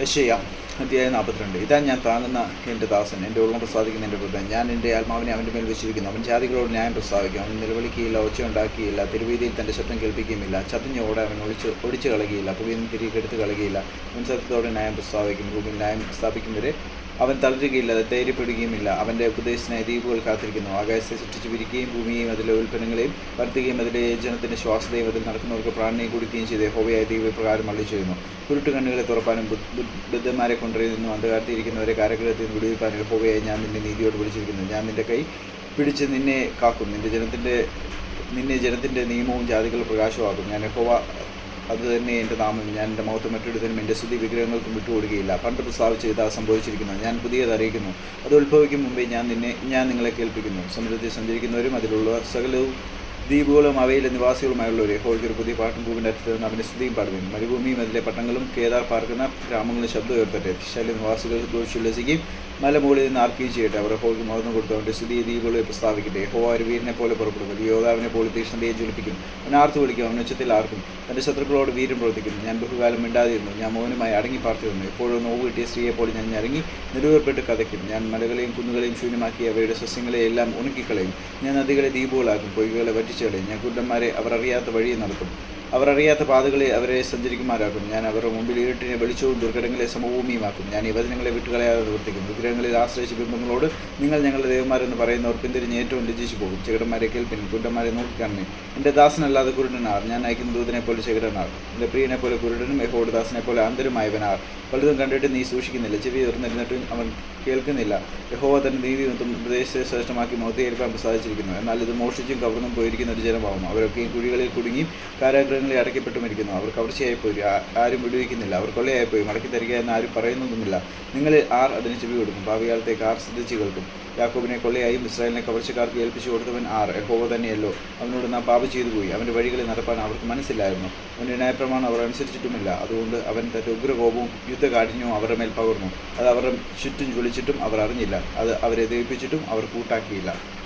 യശയ അധ്യായം നാൽപ്പത്തിരണ്ട്. ഇതാ ഞാൻ താങ്ങുന്ന എന്റെ ദാസൻ എന്റെ ഉള്ളം പ്രസാദിക്കുന്ന എന്റെ വൃദ്ധൻ ഞാൻ എന്റെ ആത്മാവിനെ അവന്റെ മേൽ വെച്ചിരിക്കുന്നു അവൻ ജാതികളോട് ന്യായം പ്രസ്താവിക്കും. അവൻ നിലവിളിക്കുകയില്ല ഒച്ച ഉണ്ടാക്കിയില്ല തിരുവീതിയിൽ തന്റെ ശബ്ദം കേൾപ്പിക്കുകയുമില്ല. ഓടെ അവൻ ഒളിച്ച് ഒടിച്ചു കളയുകയില്ല. പുതിയ തിരികെടുത്ത് കളകിയില്ല മുൻസത്തോടെ ന്യായം പ്രസ്താവിക്കും. ഭൂമിയിൽ ന്യായം സ്ഥാപിക്കും വരെ അവൻ തളരുകയില്ല ധൈര്യപ്പെടുകയുമില്ല. അവന്റെ ഉപദേശത്തിനായി ദ്വീപുകൾ കാത്തിരിക്കുന്നു. ആകാശത്തെ സൃഷ്ടിച്ച് വിരിക്കുകയും ഭൂമിയെയും അതിലെ ഉൽപ്പന്നങ്ങളെയും വരുത്തുകയും അതിലെ ജനത്തിന്റെ ശ്വാസതയും അതിൽ നടക്കുന്നവർക്ക് പ്രാണനെയും കുടിക്കുകയും ചെയ്ത്. ഹോവയായ ദ്വീപ് പ്രകാരം അള്ളി ചെയ്യുന്നു കുരുട്ട് കണ്ണുകളെ തുറപ്പാനും ബുദ്ധ- ബുദ്ധ- ബുദ്ധന്മാരെ കൊണ്ടുവരുന്നു അന്ധകാരത്തിൽ ഇരിക്കുന്നവരെ കാരഗ്രഹത്തിൽ നിന്ന് വിടുവിപ്പാനും ഹോവയായി ഞാൻ നിന്നെ നീതിയോട് വിളിച്ചിരിക്കുന്നു. ഞാൻ നിന്റെ കൈ പിടിച്ച് നിന്നെ കാക്കും. നിന്റെ ജനത്തിന്റെ നിന്നെ ജനത്തിന്റെ നിയമവും ജാതികൾ പ്രകാശമാക്കും ഞാൻ ഹോവ അത് തന്നെ എന്റെ നാമം. ഞാൻ എന്റെ മൗത്ത് മറ്റൊരുത്തനും എന്റെ സ്തുതി വിഗ്രഹങ്ങൾക്കും വിട്ടുകൊടുക്കുകയില്ല. പണ്ട് പ്രസ്താവിച്ച് ഇതാ സംഭവിച്ചിരിക്കുന്നത് ഞാൻ പുതിയത് അറിയിക്കുന്നു. അത് ഉത്ഭവിക്കും മുമ്പേ ഞാൻ നിന്നെ ഞാൻ നിങ്ങളെ കേൾപ്പിക്കുന്നു. സമുദ്രത്തിൽ സഞ്ചരിക്കുന്നവരും അതിലുള്ള സകലവും ദ്വീപുകളും അവയിലെ നിവാസികളുമായുള്ളവരെ ഹോൾക്കൊരു പുതിയ പാട്ടും ഭൂമിന്റെ അറ്റത്ത് നിന്ന് അവന്റെ സ്തുതിയും പാടുകയും മരുഭൂമിയും അതിലെ പട്ടണങ്ങളും കേദാർ പാർക്കുന്ന ഗ്രാമങ്ങളും ശബ്ദം ഉയർത്തട്ടെ. ശല്യ നിവാസികൾ ഘോഷിച്ചുല്ലസിക്കുകയും മലമുകളിൽ നിന്ന് ആർക്കുകയും ചെയ്യട്ടെ. അവർ ഹോയ്ക്ക് മറന്നു കൊടുത്തു അവന്റെ സ്ഥിതി ദീപുകളെ പ്രസ്താവിക്കട്ടെ. ഹോ ഒരു വീരനെ പോലെ പുറപ്പെടും. യോദ്ധാവിനെ പോലെ തീഷ്ണതയെ ജ്വലിപ്പിക്കും. അവൻ ആർത്തു വിളിക്കും. അവൻ ഉച്ചത്തിൽ ആർക്കും. തന്റെ ശത്രുക്കളോട് വീരം പ്രവർത്തിക്കും. ഞാൻ ബഹുകാലം മിണ്ടാതിരുന്നു. ഞാൻ മൗനമായി അടങ്ങി പാർത്തിരുന്നു എപ്പോഴും നോവ് കിട്ടിയ സ്ത്രീയെ പോലെ ഞാൻ ഞരങ്ങി നിരൂപപ്പെട്ട് കഥയ്ക്കും ഞാൻ മലകളെയും കുന്നുകളെയും ശൂന്യമാക്കി അവയുടെ സസ്യങ്ങളെ എല്ലാം ഉണക്കിക്കളയും. ഞാൻ നദികളെ ദ്വീപുകളാക്കും. പൊയ്കളെ വറ്റിച്ചുകളയും ഞാൻ കുണ്ടന്മാരെ അവർ അറിയാത്ത വഴിയെ നടത്തും. അവർ അറിയാത്ത പാതകളെ അവരെ സഞ്ചരിക്കുമാരാക്കും ഞാൻ അവരുടെ മുമ്പിൽ ഇരുട്ടിനെ വെളിച്ചവും ദുർഘടങ്ങളെ സമഭൂമിയുമാക്കും. ഞാൻ ഈ വചനങ്ങളെ വിട്ടുകളയാതെ നിവർത്തിക്കും. വിഗ്രഹങ്ങളിൽ ആശ്രയിച്ച ബിംബങ്ങളോട് നിങ്ങൾ ഞങ്ങളുടെ ദേവന്മാരെന്ന് പറയുന്നവർ പിന്തിരിഞ്ഞ് ഏറ്റവും ലജ്ജിച്ചു പോകും. ചെകിടന്മാരെ കേൾപ്പിൻ കുണ്ടന്മാരെ നോക്കിക്കാണുന്നേ എന്റെ ദാസനല്ലാതെ കുരുടനാർ. ഞാൻ അയക്കുന്ന ദൂതനെ പോലെ ശേഖരനാർ. എന്റെ പ്രിയനെ പോലെ കുരുടനും യഹോട് ദാസനെ പോലെ അന്തരുമായവനാർ പലതും കണ്ടിട്ട് നീ സൂക്ഷിക്കുന്നില്ല. ചെവി തുറന്നിരുന്നിട്ടും അവൻ കേൾക്കുന്നില്ല. യഹോവ തന്റെ നീതി നിമിത്തം പ്രദേശത്തെ ശ്രേഷ്ഠമാക്കി മോത്തിയേൽപ്പാൻ പ്രസാദിച്ചിരിക്കുന്നു. എന്നാൽ ഇത് മോഷിച്ചും കവർന്നും പോയിരിക്കുന്ന ഒരു ജനമാവും അവരൊക്കെ കുഴികളിൽ കുടുങ്ങിയും കാരാഗ്രഹങ്ങളിൽ അടയ്ക്കപ്പെട്ടും ഇരിക്കുന്നു. അവർ കവർച്ചയായി പോയി ആരും വിടുവിക്കുന്നില്ല. അവർ കൊള്ളയായി പോയി മടക്കി തരിക എന്ന് ആരും പറയുന്നതുമില്ല. നിങ്ങളിൽ ആർ അതിന് ചെവി കൊടുക്കും? ഭാവികാലത്തേക്ക് ആർ ശ്രദ്ധിച്ചു കേൾക്കും? യാക്കോബിനെ കൊള്ളയായും ഇസ്രായേലിനെ കവർച്ചക്കാർക്ക് ഏൽപ്പിച്ചു കൊടുത്തവൻ ആർ. യഹോവ തന്നെയല്ലോ. അവനോട് നാം പാപം ചെയ്തു പോയി. അവന്റെ വഴികളിൽ നടപ്പാൻ അവർക്ക് മനസ്സിലായിരുന്നു അവന്റെ ന്യായപ്രമാണം അവർ അനുസരിച്ചിട്ടുമില്ല. അതുകൊണ്ട് അവൻ തന്റെ ഉഗ്രകോപവും യുദ്ധകാഠിന്യവും അവരുടെ മേൽ പകർന്നു. അത് അവരുടെ ചുറ്റും ജ്വലിച്ചിട്ടും അവർ അറിഞ്ഞില്ല. അത് അവരെ ദഹിപ്പിച്ചിട്ടും അവർ കൂട്ടാക്കിയില്ല.